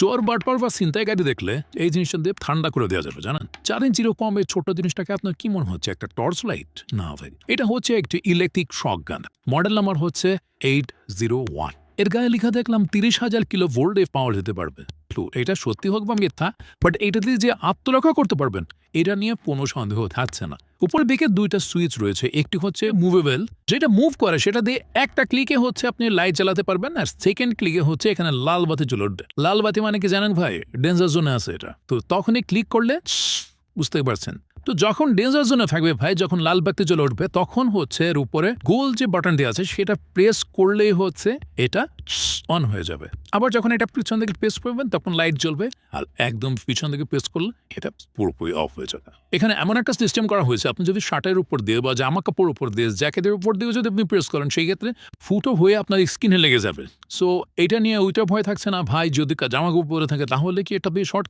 চোর বাটপার বা ছিনতাই গাড়ি দেখলে এই জিনিসটা দিয়ে ঠান্ডা করে দেওয়া যাবে, জানেন? চার ইঞ্চিরও কম এই ছোট জিনিসটাকে আপনার কি মনে হচ্ছে, একটা টর্চ লাইট? না ভাই, এটা হচ্ছে একটি electric shock gun model number eight eight জিরো ওয়ানের গায়ে লেখা দেখলাম তিরিশ হাজার কিলো ভোল্ট এ পাওয়ার দিতে পারবে। তো এটা সত্যি হোক বা মিথ্যা বাট এটা দিয়ে যে আত্মরক্ষা করতে পারবেন, এটা নিয়ে কোনো সন্দেহ থাকছে না। উপরের দিকে দুইটা সুইচ রয়েছে, একটি হচ্ছে মুভেবল যেটা মুভ করে, সেটা দিয়ে একটা ক্লিকে হচ্ছে আপনি লাইট জ্বালাতে পারবেন, আর সেকেন্ড ক্লিকে হচ্ছে এখানে লাল বাতি জ্বলে উঠবে লাল বাতি মানে কি জানেন ভাই? ডেঞ্জার জোনে আছে এটা। তো তখনই ক্লিক করলে বুঝতে পারছেন। তো যখন ডেঞ্জার জোনে থাকবে ভাই, যখন লাল বাতি জ্বলে উঠবে, তখন হচ্ছে এর উপরে গোল যে বাটন দেওয়া আছে, সেটা প্রেস করলেই হচ্ছে এটা অন হয়ে যাবে। আবার যখন এটা পিছন দিকে প্রেস করবেন, তখন লাইট জ্বলবে আর একদম পিছন দিকে প্রেস করলে এটা পুরোপুরি অফ হয়ে যাবে। এখানে এমন একটা সিস্টেম করা হয়েছে, আপনি যদি শার্টের উপর দিয়ে বা জামা কাপড় উপর দিয়ে জ্যাকেটের উপর দিয়ে যদি আপনি প্রেস করেন, সেই ক্ষেত্রে ফুটো হয়ে আপনার স্কিনে লেগে যাবে। সো এটা নিয়ে ওইটা ভয় থাকছে না, ভাই, যদি জামা কাপড় পরে থাকে, তাহলে কি এটা দিয়ে শর্ট